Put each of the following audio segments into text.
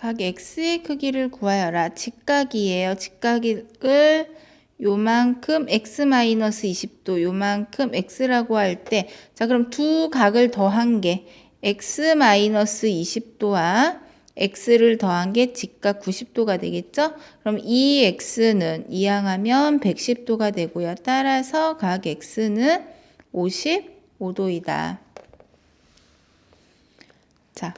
각 x의 크기를 구하여라. 직각이에요. 직각을 요만큼 x-20도 요만큼 x라고 할 때 자 그럼 두 각을 더한 게 x-20도와 x를 더한 게 직각 90도가 되겠죠? 그럼 이 x는 이항하면 110도가 되고요. 따라서 각 x는 55도이다. 자,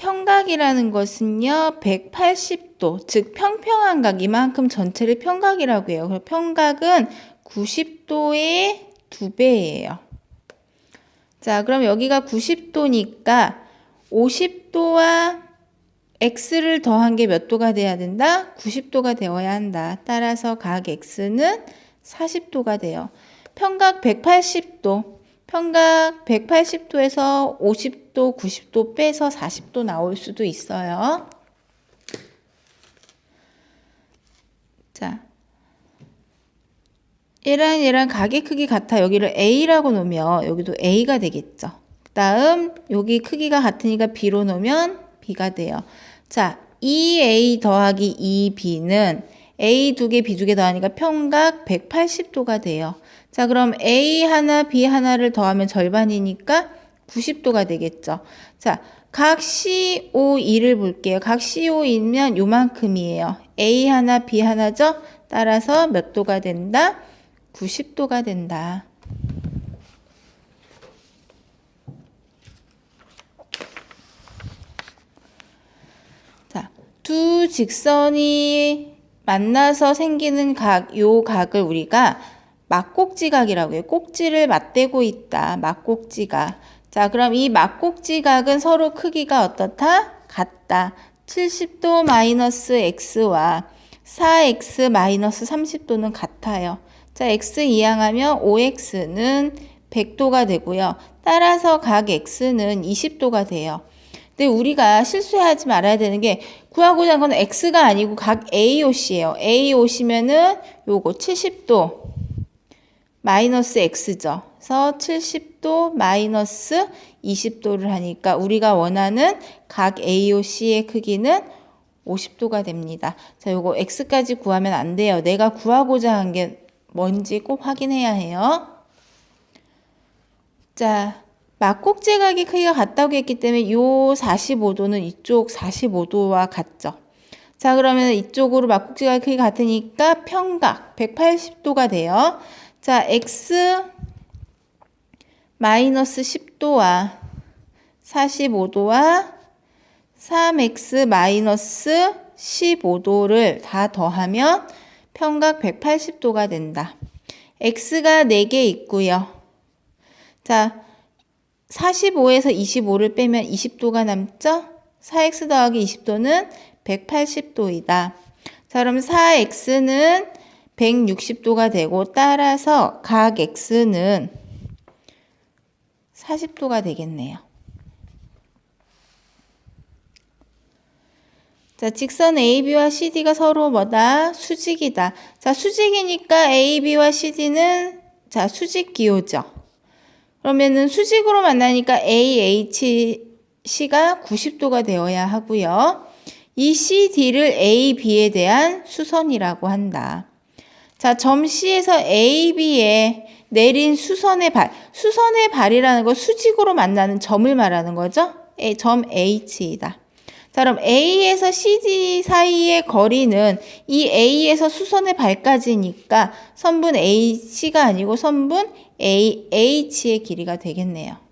평각이라는 것은요, 180도, 즉 평평한 각, 이만큼 전체를 평각이라고 해요. 그래서 평각은 90도의 두 배예요. 자, 그럼 여기가 90도니까 50도와 x를 더한 게 몇 도가 돼야 된다? 90도가 되어야 한다. 따라서 각 x는 40도가 돼요. 평각 180도, 평각 180도에서 50도, 90도 빼서 40도 나올 수도 있어요. 자, 얘랑 얘랑 각의 크기 같아. 여기를 A라고 놓으면 여기도 A가 되겠죠. 다음 여기 크기가 같으니까 B로 놓으면 B가 돼요. 자, 2A 더하기 2B는 A 두 개, B 두 개 더하니까 평각 180도가 돼요. 자, 그럼 A 하나, B 하나를 더하면 절반이니까 90도가 되겠죠. 자, 각 CO2를 볼게요. 각 CO2면 요만큼이에요. A 하나, B 하나죠? 따라서 몇 도가 된다? 90도가 된다. 자, 두 직선이 만나서 생기는 각, 요 각을 우리가 막꼭지각이라고 해요. 꼭지를 맞대고 있다. 막꼭지각. 자, 그럼 이 막꼭지각은 서로 크기가 어떻다? 같다. 70도 마이너스 x와 4x 마이너스 30도는 같아요. 자, x 이항하면 5x는 100도가 되고요. 따라서 각 x는 20도가 돼요. 근데 우리가 실수하지 말아야 되는 게 구하고자 하는 건 x가 아니고 각 AOC예요. AOC면은 요거 70도 마이너스 x죠. 그래서 70도 마이너스 20도를 하니까 우리가 원하는 각 AOC의 크기는 50도가 됩니다. 자, 요거 x까지 구하면 안 돼요. 내가 구하고자 한 게 뭔지 꼭 확인해야 해요. 자, 막꼭지각의 크기가 같다고 했기 때문에 요 45도는 이쪽 45도와 같죠. 자, 그러면 이쪽으로 막꼭지각의 크기가 같으니까 평각 180도가 돼요. 자, x 마이너스 10도와 45도와 3x 마이너스 15도를 다 더하면 평각 180도가 된다. x가 4개 있고요. 자, 45에서 25를 빼면 20도가 남죠? 4x 더하기 20도는 180도이다. 자, 그럼 4x는 160도가 되고 따라서 각 x는 40도가 되겠네요. 자, 직선 AB와 CD가 서로 뭐다? 수직이다. 자, 수직이니까 AB와 CD는 자, 수직 기호죠. 그러면은 수직으로 만나니까 AHC가 90도가 되어야 하고요. 이 CD를 AB에 대한 수선이라고 한다. 자, 점 C에서 AB에 내린 수선의 발. 수선의 발이라는 거 수직으로 만나는 점을 말하는 거죠. 점 H이다. 자, 그럼 A에서 CD 사이의 거리는 이 A에서 수선의 발까지니까 선분 AC가 아니고 선분 AH의 길이가 되겠네요.